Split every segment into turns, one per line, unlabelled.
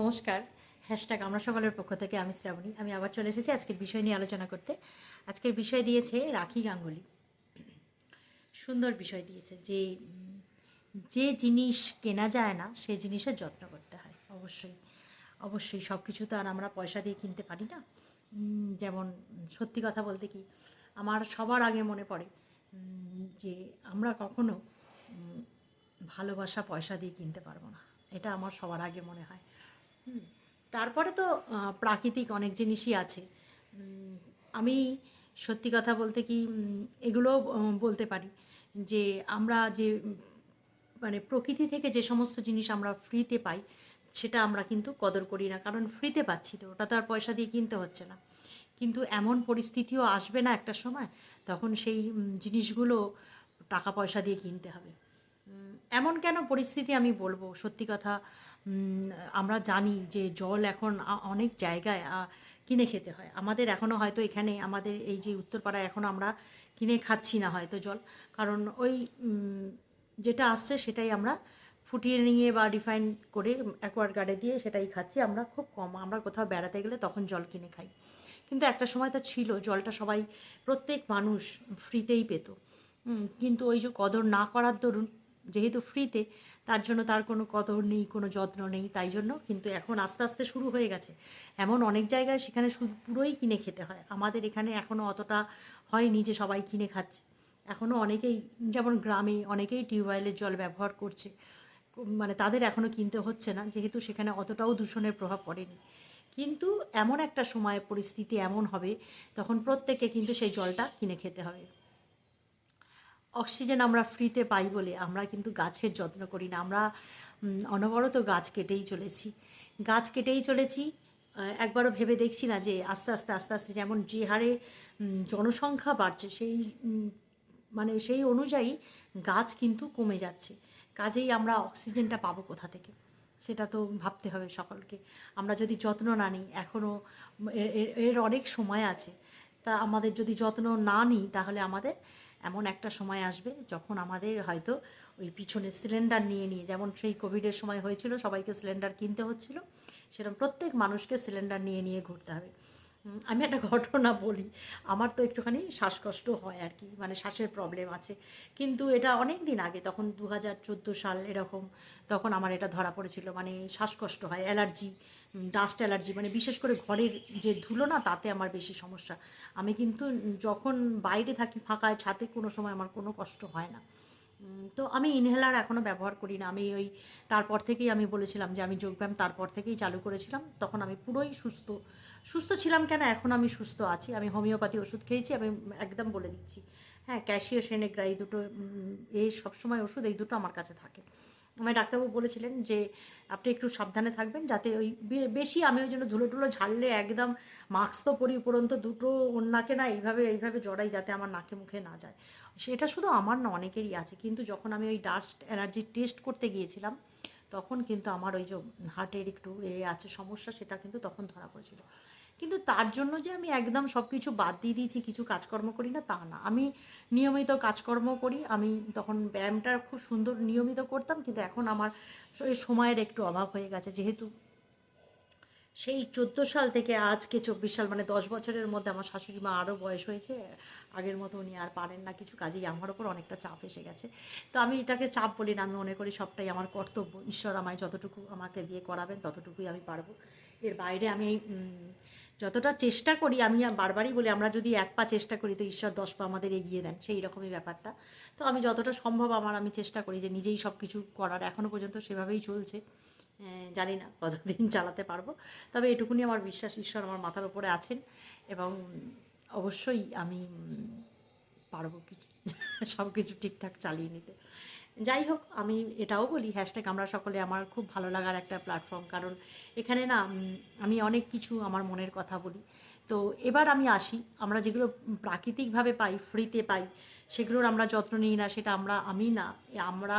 নমস্কার। হ্যাশট্যাগ আমরা সকলের পক্ষ থেকে, আমি শ্রাবণী। আমি আবার চলে এসেছি আজকের বিষয় নিয়ে আলোচনা করতে। আজকের বিষয় দিয়েছে রাখি গাঙ্গুলি। সুন্দর বিষয় দিয়েছে যে যে জিনিস কেনা যায় না, সে জিনিসের যত্ন করতে হয়, অবশ্যই। অবশ্যই সব কিছু তো আর আমরা পয়সা দিয়ে কিনতে পারি না। যেমন সত্যি কথা বলতে কি, আমার সবার আগে মনে পড়ে যে আমরা কখনো ভালোবাসা পয়সা দিয়ে কিনতে পারব না। এটা আমার সবার আগে মনে হয়। তারপরে তো প্রাকৃতিক অনেক জিনিসই আছে। আমি সত্যি কথা বলতে কি এগুলো বলতে পারি যে আমরা যে মানে প্রকৃতি থেকে যে সমস্ত জিনিস আমরা ফ্রিতে পাই, সেটা আমরা কিন্তু কদর করি না, কারণ ফ্রিতে পাচ্ছি তো, ওটা তো আর পয়সা দিয়ে কিনতে হচ্ছে না। কিন্তু এমন পরিস্থিতিও আসবে না একটা সময়, তখন সেই জিনিসগুলো টাকা পয়সা দিয়ে কিনতে হবে। এমন কেন পরিস্থিতি আমি বলব? সত্যি কথা আমরা জানি যে জল এখন অনেক জায়গায় কিনে খেতে হয়। আমাদের এখনও হয়তো এখানে, আমাদের এই যে উত্তরপাড়ায় এখন আমরা কিনে খাচ্ছি না হয়তো জল। কারণ ওই যেটা আসছে সেটাই আমরা ফুটিয়ে নিয়ে বা রিফাইন করে অ্যাকোয়ার গার্ডে দিয়ে সেটাই খাচ্ছি। আমরা খুব কম, আমরা কোথাও বেড়াতে গেলে তখন জল কিনে খাই। কিন্তু একটা সময় তো ছিল, জলটা সবাই, প্রত্যেক মানুষ ফ্রিতেই পেত। কিন্তু ওই যে কদর না করার দরুন যেহেতু ফ্রিতে তার জন্য তার কোনো কদর নেই, কোনো যত্ন নেই, তাই জন্য কিন্তু এখন আস্তে আস্তে শুরু হয়ে গেছে। এমন অনেক জায়গায় সেখানে শুধু পুরোই কিনে খেতে হয়। আমাদের এখানে এখনও অতটা হয়নি যে সবাই কিনে খাচ্ছে। এখনও অনেকেই, যেমন গ্রামে অনেকেই টিউবওয়েলের জল ব্যবহার করছে। মানে তাদের এখনও কিনতে হচ্ছে না, যেহেতু সেখানে অতটাও দূষণের প্রভাব পড়েনি। কিন্তু এমন একটা সময় পরিস্থিতি এমন হবে, তখন প্রত্যেককে কিন্তু সেই জলটা কিনে খেতে হবে। অক্সিজেন আমরা ফ্রিতে পাই বলে আমরা কিন্তু গাছের যত্ন করি না। আমরা অনবরত গাছ কেটেই চলেছি। গাছ কেটেই চলেছি। একবারও ভেবে দেখছি না যে আস্তে আস্তে আস্তে আস্তে যেমন যে হারে জনসংখ্যা বাড়ছে, সেই মানে সেই অনুযায়ী গাছ কিন্তু কমে যাচ্ছে। কাজেই আমরা অক্সিজেনটা পাবো কোথা থেকে? সেটা তো ভাবতে হবে সকলকে। আমরা যদি যত্ন না নিই এখনও এর অনেক সময় আছে। তা আমাদের যদি যত্ন না নিই, তাহলে আমাদের এমন একটা সময় আসবে যখন আমাদের হয়তো ওই পিছনে সিলিন্ডার নিয়ে নিয়ে, যেমন সেই কোভিডের সময় হয়েছিল, সবাইকে সিলিন্ডার কিনতে হচ্ছিল, সেরকম প্রত্যেক মানুষকে সিলিন্ডার নিয়ে নিয়ে ঘুরতে হবে। আমি একটা ঘটনা বলি, আমার তো একটুখানি শ্বাসকষ্ট হয় আর কি মানে শ্বাসের প্রবলেম আছে। কিন্তু এটা অনেক দিন আগে, তখন দু হাজার চোদ্দ সাল এরকম, তখন আমার এটা ধরা পড়েছিল মানে শ্বাসকষ্ট হয়, অ্যালার্জি ডাস্ট অ্যালার্জি মানে বিশেষ করে ঘরের যে ধুলো না, তাতে আমার বেশি সমস্যা। আমি কিন্তু যখন বাইরে থাকি ফাঁকায় ছাতে কোনো সময় আমার কোনো কষ্ট হয় না। তো আমি ইনহেলার এখনও ব্যবহার করি না। আমি ওই তারপর থেকেই আমি বলেছিলাম যে আমি যোগব্যায়াম তারপর থেকেই চালু করেছিলাম। তখন আমি পুরোই সুস্থ। সুস্থ ছিলাম কেন? এখন আমি সুস্থ আছি। আমি হোমিওপ্যাথি ওষুধ খেয়েছি, আমি একদম বলে দিচ্ছি। হ্যাঁ ক্যাশিও সেনেগ্রা এই দুটো এই সবসময় ওষুধ, এই দুটো আমার কাছে থাকে। আমার ডাক্তারবাবু বলেছিলেন যে আপনি একটু সাবধানে থাকবেন যাতে ওই বেশি আমি ওই জন্য ধুলো টুলো ঝাড়লে একদম মাস্ক তো পরি উপরন্ত দুটো নাকে না এইভাবে এইভাবে জড়াই যাতে আমার নাকে মুখে না যায়। সেটা শুধু আমার না, অনেকেরই আছে। কিন্তু যখন আমি ওই ডাস্ট এনার্জি টেস্ট করতে গিয়েছিলাম, তখন কিন্তু আমার ওই যে হার্টের একটু এ আছে, সমস্যা সেটা কিন্তু তখন ধরা পড়েছিল। কিন্তু তার জন্য যে আমি একদম সব কিছু বাদ দিয়ে দিয়েছি, কিছু কাজকর্ম করি না, তা না। আমি নিয়মিত কাজকর্ম করি। আমি তখন ব্যায়ামটা খুব সুন্দর নিয়মিত করতাম, কিন্তু এখন আমার সময়ের একটু অভাব হয়ে গেছে। যেহেতু সেই চোদ্দ সাল থেকে আজকে চব্বিশ সাল মানে দশ বছরের মধ্যে আমার শাশুড়ি মা আরও বয়স হয়েছে, আগের মতো উনি আর পারেন না কিছু, কাজেই আমার ওপর অনেকটা চাপ এসে গেছে। তো আমি এটাকে চাপ বলি না, আমি মনে করি সবটাই আমার কর্তব্য। ঈশ্বর আমায় যতটুকু আমাকে দিয়ে করাবেন, ততটুকুই আমি পারব। এর বাইরে আমি যতটা চেষ্টা করি আমি বারবারই বলি, আমরা যদি এক পা চেষ্টা করি তো ঈশ্বর দশ পা আমাদের এগিয়ে দেন, সেই রকমই ব্যাপারটা। তো আমি যতটা সম্ভব আমার আমি চেষ্টা করি যে নিজেই সব কিছু করার এখনও পর্যন্ত সেভাবেই চলছে। জানি না কতদিন চালাতে পারব, তবে এটুকুনি আমার বিশ্বাস, ঈশ্বর আমার মাথার উপরে আছেন এবং অবশ্যই আমি পারব কিছু সব কিছু ঠিকঠাক চালিয়ে নিতে। যাই হোক আমি এটাও বলি হ্যাশট্যাগ আমরা সকলে আমার খুব ভালো লাগার একটা প্ল্যাটফর্ম কারণ এখানে না আমি অনেক কিছু আমার মনের কথা বলি। তো এবার আমি আসি, আমরা যেগুলো প্রাকৃতিকভাবে পাই ফ্রিতে পাই, সেগুলোর আমরা যত্ন নিই না, সেটা আমরা, আমি না। আমরা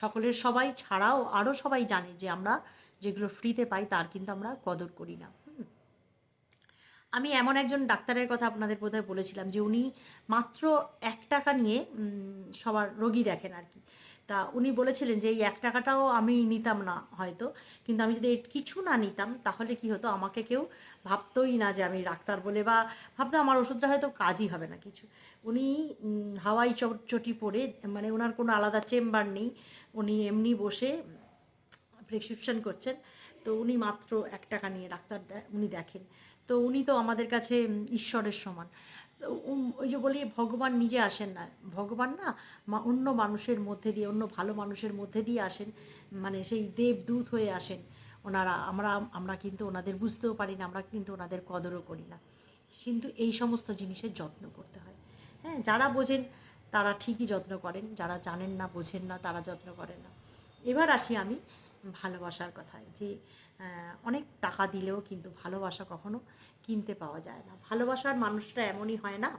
সকলের সবাই ছাড়াও আরও সবাই জানে যে আমরা যেগুলো ফ্রিতে পাই, তার কিন্তু আমরা কদর করি না। আমি এমন একজন ডাক্তারের কথা আপনাদের বোধহয় বলেছিলাম, যে উনি মাত্র এক টাকা নিয়ে সবার রোগী দেখেন আর কি। তা উনি বলেছিলেন যে, এই এক টাকাটাও আমি নিতাম না হয়তো। কিন্তু আমি যদি কিছু না নিতাম, তাহলে কি হতো? আমাকে কেউ ভাবতোই না যে আমি ডাক্তার বলে বা ভাবতো আমার ওষুধটা হয়তো কাজই হবে না কিছু। উনি হাওয়াই চট- চটি পরে মানে ওনার কোনো আলাদা চেম্বার নেই। উনি এমনি বসে প্রেসক্রিপশন করছেন। তো উনি মাত্র এক টাকা নিয়ে ডাক্তার উনি দেখেন। তো উনি তো আমাদের কাছে ঈশ্বরের সমান। ওই যে বলি, ভগবান নিজে আসেন না। ভগবান না অন্য মানুষের মধ্যে দিয়ে, অন্য ভালো মানুষের মধ্যে দিয়ে আসেন। মানে সেই দেবদূত হয়ে আসেন। ওনারা, আমরা আমরা কিন্তু ওনাদের বুঝতেও পারি না, আমরা কিন্তু ওনাদের কদরও করি না। কিন্তু এই সমস্ত জিনিসের যত্ন করতে হয়। হ্যাঁ যারা বোঝেন, তারা ঠিকই যত্ন করেন। যারা জানেন না, বোঝেন না, তারা যত্ন করেন না। এবার আসি আমি ভালোবাসার কথায়, যে অনেক টাকা দিলেও কিন্তু ভালোবাসা কখনো কিনতে পাওয়া যায় না। ভালোবাসার মানুষটা এমনই হয় না।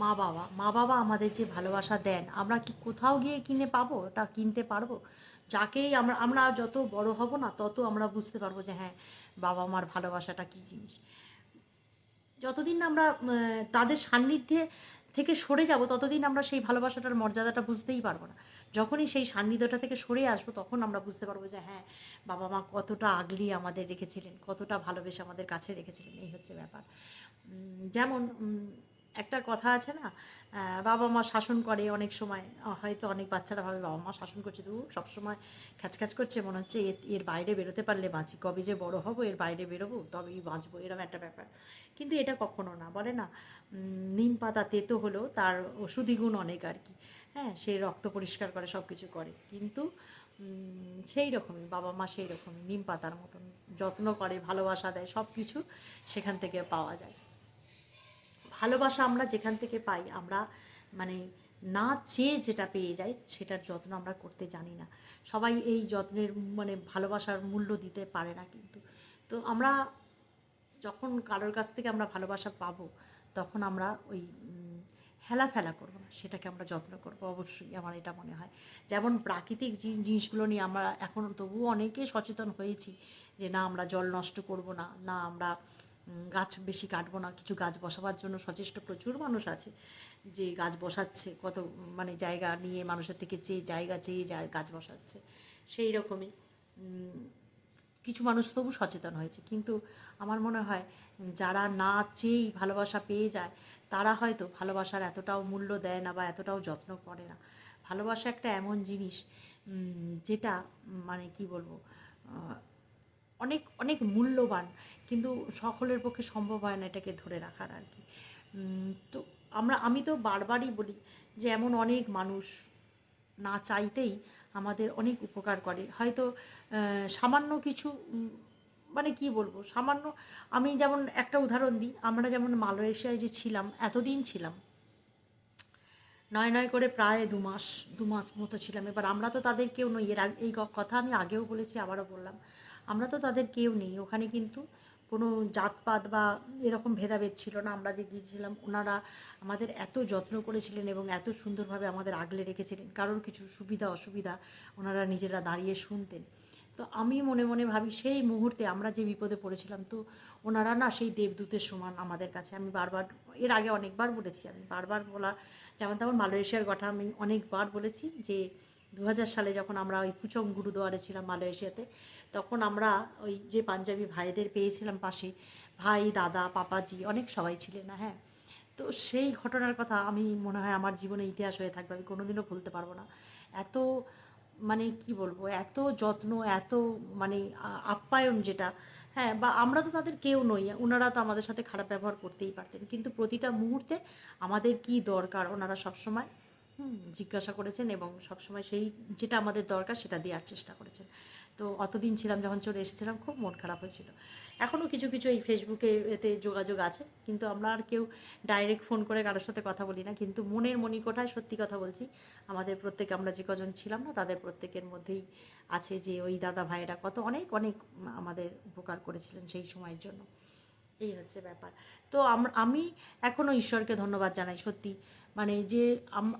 মা বাবা মা বাবা আমাদের যে ভালোবাসা দেন, আমরা কি কোথাও গিয়ে কিনে পাবো? ওটা কিনতে পারব? যাকেই আমরা আমরা যত বড় হব না, তত আমরা বুঝতে পারব যে হ্যাঁ বাবা মার ভালোবাসাটা কী জিনিস। যতদিন আমরা তাদের সান্নিধ্যে থেকে সরে যাব, ততদিন আমরা সেই ভালোবাসাটার মর্যাদাটা বুঝতেই পারব না। যখনই সেই সান্নিধ্যটা থেকে সরে আসব, তখন আমরা বুঝতে পারব যে হ্যাঁ বাবা মা কতটা আগলি আমাদের রেখেছিলেন, কতটা ভালোবেসে আমাদের কাছে রেখেছিলেন, এই হচ্ছে ব্যাপার। যেমন একটা কথা আছে না বাবা মা শাসন করে অনেক সময় হয়তো অনেক বাচ্চারা ভাবে বাবা মা শাসন করছে দু সবসময় খ্যাচখ্যাচ করছে, মনে হচ্ছে এর- বাইরে বেরোতে পারলে বাঁচি, কবে যে বড় হব, এর বাইরে বেরোবো, তবেই বাঁচবো এরকম একটা ব্যাপার। কিন্তু এটা কখনো না, বলে না নিম পাতা তেতো হলেও তার ওষুধি গুণ অনেক আর কি। হ্যাঁ সে রক্ত পরিষ্কার করে সব কিছু করে। কিন্তু সেই রকমই বাবা মা সেই রকমই নিম পাতার মতন যত্ন করে, ভালোবাসা দেয় সব কিছু সেখান থেকে পাওয়া যায়। ভালোবাসা আমরা যেখান থেকে পাই, আমরা মানে না চেয়ে যেটা পেয়ে যাই, সেটার যত্ন আমরা করতে জানি না। সবাই এই যত্নের মানে ভালোবাসার মূল্য দিতে পারে না কিন্তু। তো আমরা যখন কারোর কাছ থেকে আমরা ভালোবাসা পাবো, তখন আমরা ওই হেলা ফেলা করব না, সেটাকে আমরা যত্ন করব, অবশ্যই আমার এটা মনে হয়। যেমন প্রাকৃতিক জিনিসগুলো নিয়ে আমরা এখন তবুও অনেকে সচেতন হয়েছি যে না, আমরা জল নষ্ট করব না না আমরা গাছ বেশি কাটবো না, কিছু গাছ বসাবার জন্য সচেষ্ট প্রচুর মানুষ আছে যে গাছ বসাচ্ছে, কত মানে জায়গা নিয়ে মানুষের থেকে চেয়ে জায়গা চেয়ে গাছ বসাচ্ছে, সেই রকমই কিছু মানুষ তবু সচেতন হয়েছে। কিন্তু আমার মনে হয়, যারা না চেয়েই ভালোবাসা পেয়ে যায় তারা হয়তো ভালোবাসার এতটাও মূল্য দেয় না বা এতটাও যত্ন করে না। ভালোবাসা একটা এমন জিনিস যেটা মানে কি বলব অনেক অনেক মূল্যবান, কিন্তু সকলের পক্ষে সম্ভব হয় না এটাকে ধরে রাখার আর কি। তো আমরা, আমি তো বারবারই বলি যে এমন অনেক মানুষ না চাইতেই আমাদের অনেক উপকার করে। হয়তো সামান্য কিছু মানে কি বলব, সামান্য আমি যেমন একটা উদাহরণ দিই, আমরা যেমন মালয়েশিয়ায় যে ছিলাম, এতদিন ছিলাম, নয় নয় করে প্রায় দু মাস দু মাস মতো ছিলাম। এবার আমরা তো তাদের কেউ নই, এর এই কথা আমি আগেও বলেছি, আবারও বললাম, আমরা তো তাদের কেউ নেই। ওখানে কিন্তু কোনো জাতপাত বা এরকম ভেদাভেদ ছিল না, আমরা যে গিয়েছিলাম, ওনারা আমাদের এত যত্ন করেছিলেন এবং এত সুন্দরভাবে আমাদের আগলে রেখেছিলেন। কারোর কিছু সুবিধা, অসুবিধা ওনারা নিজেরা দাঁড়িয়ে শুনতেন। তো আমি মনে মনে ভাবি সেই মুহূর্তে আমরা যে বিপদে পড়েছিলাম, তো ওনারা না সেই দেবদূতের সমান আমাদের কাছে। আমি বারবার, এর আগে অনেকবার বলেছি, আমি বারবার বলা, যেমন তেমন মালয়েশিয়ার কথা আমি অনেকবার বলেছি যে দু হাজার সালে যখন আমরা ওই পুচং গুরুদুয়ারে ছিলাম মালয়েশিয়াতে, তখন আমরা ওই যে পাঞ্জাবি ভাইদের পেয়েছিলাম পাশে, ভাই, দাদা, পাপাজি, অনেক সবাই ছিলেন না হ্যাঁ? তো সেই ঘটনার কথা আমি মনে হয় আমার জীবনে ইতিহাস হয়ে থাকবে, আমি কোনোদিনও ভুলতে পারব না। এত মানে কি বলব, এত যত্ন, এত মানে আপ্যায়ন যেটা হ্যাঁ বা আমরা তো তাদের কেউ নই ওনারা তো আমাদের সাথে খারাপ ব্যবহার করতেই পারতেন। কিন্তু প্রতিটা মুহূর্তে আমাদের কি দরকার? ওনারা সবসময় জিজ্ঞাসা করেছেন এবং সবসময় সেই যেটা আমাদের দরকার সেটা দেওয়ার চেষ্টা করেছেন। তো অতদিন ছিলাম, যখন চলে এসেছিলাম, খুব মন খারাপ হয়েছিল। এখনও কিছু কিছু এই ফেসবুকে এতে যোগাযোগ আছে, কিন্তু আমরা আর কেউ ডাইরেক্ট ফোন করে কারোর সাথে কথা বলি না। কিন্তু মনের মণিকোঠায় সত্যি কথা বলছি, আমাদের প্রত্যেকে, আমরা যে কজন ছিলাম না, তাদের প্রত্যেকের মধ্যেই আছে যে, ওই দাদা ভাইয়েরা কত অনেক অনেক আমাদের উপকার করেছিলেন সেই সময়ের জন্য। এই হচ্ছে ব্যাপার। তো আমি এখনও ঈশ্বরকে ধন্যবাদ জানাই, সত্যি। মানে যে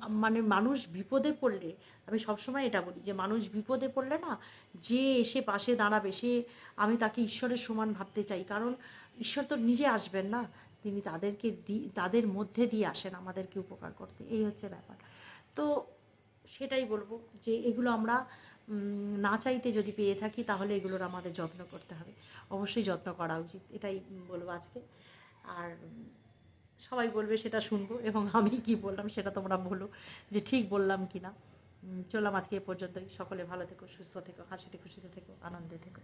মানে মানুষ বিপদে পড়লে, আমি সবসময় এটা বলি যে মানুষ বিপদে পড়লে না, যে এসে পাশে দাঁড়াবে, সে, আমি তাকে ঈশ্বরের সমান ভাবতে চাই। কারণ ঈশ্বর তো নিজে আসবেন না, তিনি তাদেরকে দি, তাদের মধ্যে দিয়ে আসেন আমাদেরকে উপকার করতে। এই হচ্ছে ব্যাপার। তো সেটাই বলব যে এগুলো আমরা না চাইতে যদি পেয়ে থাকি, তাহলে এগুলোর আমাদের যত্ন করতে হবে। অবশ্যই যত্ন করা উচিত, এটাই বলব আজকে। আর সবাই বলবে সেটা শুনব এবং আমি কি বললাম সেটা তোমরা বলো যে ঠিক বললাম কি না চললাম আজকে এ পর্যন্তই। সকলে ভালো থেকো, সুস্থ থেকো, হাসিতে খুশিতে থেকো, আনন্দে থেকো।